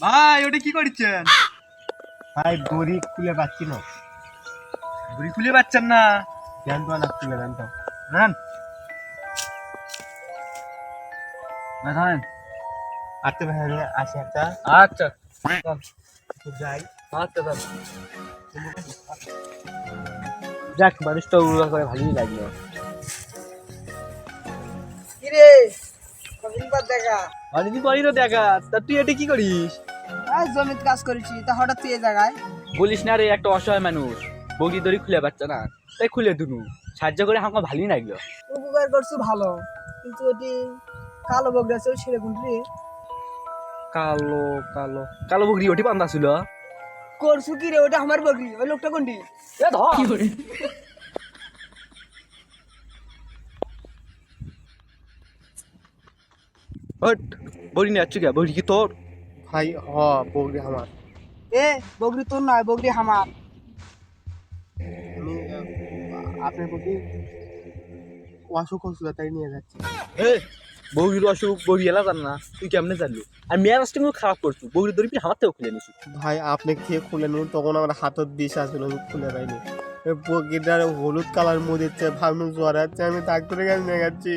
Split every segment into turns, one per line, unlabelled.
ভাই ওটা কি করছেন
ভাই দড়ি খুলে পাচ্ছি না।
ঘুরি খুলে পাচ্ছেন না?
দেন তো না খুলে দেন তো।
রান রান
আচ্ছা ভাই আসি একটা।
আচ্ছা।
তো যাই।
আচ্ছা দাদা
যাক মানুষটা উড়া করে ভালোই লাগল।
কিরে? কদিন পর দেখা?
অনেকদিন পরই তো দেখা। তা তুই এটা কি করিস?
আজ জমিতে কাজ করেছি তা হঠাৎ তুই এই জায়গায়
বলিস না রে একটা অসহায় মানুষ। বগি দড়ি খুলে পাচ্ছে না। তাই খুলে দুনু। সাহায্য করে আমাকে ভালোই লাগল
উপকার করছ ভালো কিন্তু ওটি কালো বগড়ি আছে ওই রে
কালো কালো। কালো বগরি ওটি বান্ধা ছিল?
করছু কি রে ওটা আমার বগড়ি ওই লোকটা কোনটি
এ ধর। হট বড়ি নিয়ে যাচ্ছি কে? বড়ি কি তোর?
ভাই হ বৌদি আমার
এ বগড়ি তোর নয়
আমি আহ, আপনার প্রতি অসুখ হচ্ছিল তাই নিয়ে যাচ্ছি।
এ বগির অসুখ বগি এলা জান না তুই কেমনে জানলি? আর মেয়ার আসতে খারাপ করছু বগির দড়ি পিঠে আমার থেকে খুলে নিছু
ভাই আপনি খেয়ে খুলে নিন তখন আমার হাতত বিষ আসছিল আমি খুলে পাইনি বগিটার হলুদ কালার মুখ দিচ্ছে ভাবনু জ্বর আছে আমি ডাক্তারের কাছে নিয়ে যাচ্ছি।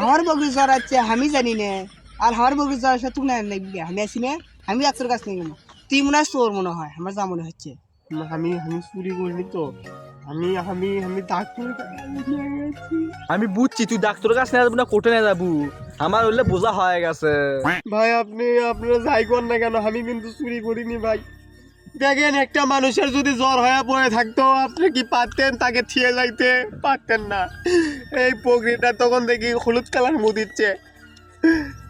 আমার বগড়ি জ্বর আছে আমি জানি না। আর আমার জ্বর আছে তুই না আমি আছি না আমি ডাক্তার কাছে নিয়ে গেলাম তুই মনে হয় তোর মনে হয় আমার যা মনে হচ্ছে।
আমি আমি চুরি করিনি তো। আমি আমি আমি গেছি
আমি বুঝছি তুই ডাক্তারের কাছে নিয়ে যাব না কোর্টে নিয়ে যাব। আমার হলে বোঝা হয়ে গেছে।
ভাই আপনি আপনারা যাই কর না কেন? আমি কিন্তু চুরি করিনি ভাই। দেখেন একটা মানুষের যদি জ্বর হয়ে পড়ে থাকতো আপনি কি পারতেন তাকে থিয়ে যাইতে? পারতেন না। এই পকরিটা তখন দেখি হলুদ কালার মুখ দিচ্ছে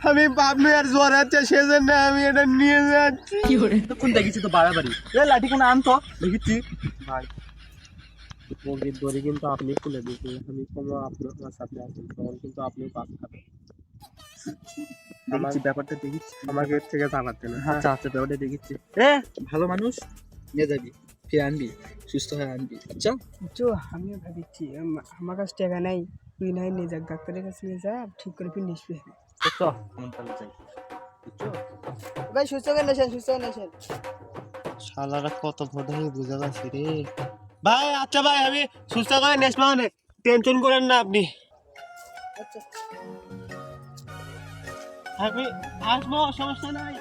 আমি আপনি আর জ্বর আছে সেজন্য আমি এটা নিয়ে যাচ্ছি।
কোন দেখেছি তো বাড়াবাড়ি? এ লাঠি কোনো আনতো দেখিছি
ভাই পকরির দড়ি কিন্তু আপনি খুলে দিয়েছেন। আমি কোনো আপনার সাথে আছেন তখন কিন্তু আপনি পাস খাবেন।
দেখেছি। ব্যাপারটা দেখেছি
আমাকে এর থেকে জানাতে না।
হ্যাঁ। আচ্ছা আচ্ছা ব্যাপারটা দেখেছি এ ভালো মানুষ? নিয়ে যাবি। ফিরে আনবি। সুস্থ হয়ে আনবি। আচ্ছা
তো আমিও ভাবিছি আমার কাছে টাকা নাই তুই নাই নিয়ে যাক। ডাক্তারের কাছে নিয়ে যা ঠিক করে ফির নিসবি
তো তাহলে যাই বুঝছ
ভাই সুস্থ করে নেছেন সুস্থ করে নেছেন
শালারা কত বুঝে পাচ্ছি রে। ভাই আচ্ছা ভাই আমি সুস্থ করে নেস মানে টেনশন করেন না আপনি।
আচ্ছা।
আমি আসব সমস্যা নাই।